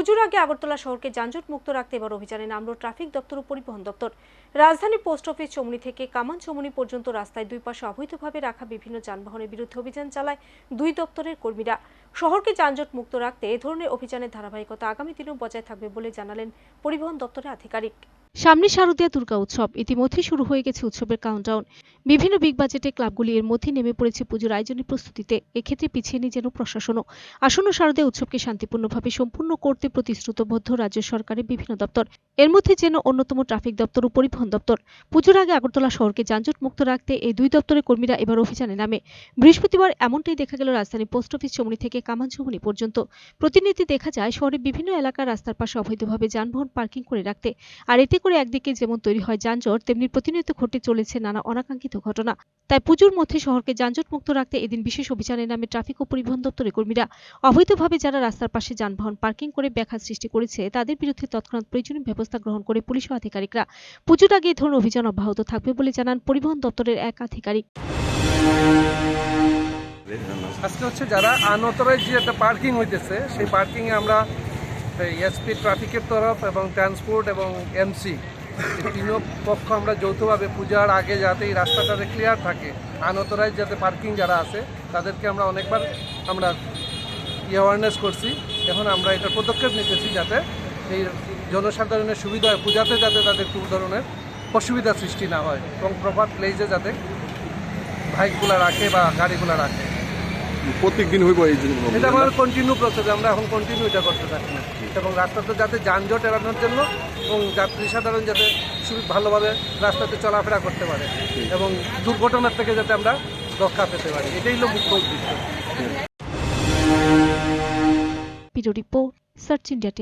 পুজোর আগে আগরতলা শহরকে যানজট মুক্ত রাখতে এবার অভিযানে নামলো ট্রাফিক দপ্তর ও পরিবহন দপ্তর। রাজধানী পোস্ট অফিস চমনি থেকে কামান চমনি পর্যন্ত রাস্তায় দুই পাশে অবৈধভাবে রাখা বিভিন্ন যানবাহনের বিরুদ্ধে অভিযান চালায় দুই দপ্তরের কর্মীরা। শহরকে যানজট মুক্ত রাখতে এ ধরনের অভিযানের ধারাবাহিকতা আগামী দিনেও বজায় থাকবে বলে জানালেন পরিবহন দপ্তরের আধিকারিক। সামনে শারদীয়া দুর্গা উৎসব। ইতিমধ্যে শুরু হয়ে গেছে উৎসবের কাউন্টডাউন বিভিন্ন বিগ বাজেটে ক্লাবগুলি এর মধ্যে নেমে পড়েছে পুজোর আয়োজনের প্রস্তুতিতে। এক্ষেত্রে পিছিয়ে নেই যেন প্রশাসনও। আসন্ন শারদীয় উৎসবকে শান্তিপূর্ণভাবে সম্পূর্ণ করতে প্রতিশ্রুতবদ্ধ রাজ্য সরকারের বিভিন্ন দপ্তর। এর মধ্যে যেন অন্যতম ট্রাফিক দপ্তর ও পরিবহন দপ্তর। পুজোর আগে আগরতলা শহরকে যানজট মুক্ত রাখতে এই দুই দপ্তরের কর্মীরা এবার অভিযানে নামে। বৃহস্পতিবার এমনটাই দেখা গেল রাজধানী পোস্ট অফিস চমনি থেকে কামানচমনি পর্যন্ত। প্রতিনিধি দেখা যায় শহরের বিভিন্ন এলাকার রাস্তার পাশে অবৈধভাবে যানবাহন পার্কিং করে রাখতে। আর এতে করে একদিকে যেমন তৈরি হয় যানজট, তেমনি প্রতিনিয়ত ঘটে চলেছে নানা অনাকাঙ্ক্ষিত ঘটনা। তাই পুজোর মধ্যে শহরকে যানজট মুক্ত রাখতে এদিন বিশেষ অভিযানে নামে ট্রাফিক ও পরিবহন দপ্তরের কর্মীরা। অবৈধভাবে যারা রাস্তার পাশে যানবাহন পার্কিং করে ব্যাঘাত সৃষ্টি করেছে, তাদের বিরুদ্ধে তৎক্ষণাৎ প্রয়োজনীয় ব্যবস্থা গ্রহণ করে পুলিশ আধিকারিকরা। পুজোর আগে এই ধরনের অভিযান অব্যাহত থাকবে বলে জানান পরিবহন দপ্তরের এক আধিকারিক। আজকে হচ্ছে যারা আনঅথরাইজ যে একটা পার্কিং হইতেছে, সেই পার্কিংয়ে আমরা এসপি ট্রাফিকের তরফ এবং ট্রান্সপোর্ট এবং এমসি তিনও পক্ষ আমরা যৌথভাবে পূজার আগে যাতে এই রাস্তাটাতে ক্লিয়ার থাকে আনঅথরাইজ যাতে পার্কিং যারা আছে, তাদেরকে আমরা অনেকবার আমরা অ্যাওয়ারনেস করছি। এখন আমরা এটা পদক্ষেপ নিতেছি যাতে এই জনসাধারণের সুবিধা হয় পূজাতে যাতে তাদের কোনো ধরনের অসুবিধা সৃষ্টি না হয় এবং প্রপার প্লেসে যাতে বাইকগুলো রাখে বা গাড়িগুলো রাখে। প্রত্যেক দিন হইব এই জন্য এটা আমাদের কন্টিনিউ প্রসেস আমরা এখন কন্টিনিউ এটা করতে থাকি এবং রাস্তাতে যাতে যানজট এড়ানোর জন্য এবং যাত্রী সাধারণ যাতে ভালোভাবে রাস্তাতে চলাফেরা করতে পারে এবং দুর্ঘটনার থেকে যাতে আমরা রক্ষা পেতে পারি এটাই হলো মুখ্য উদ্দেশ্য। পিরো রিপোর্ট সার্চ ইন্ডিয়া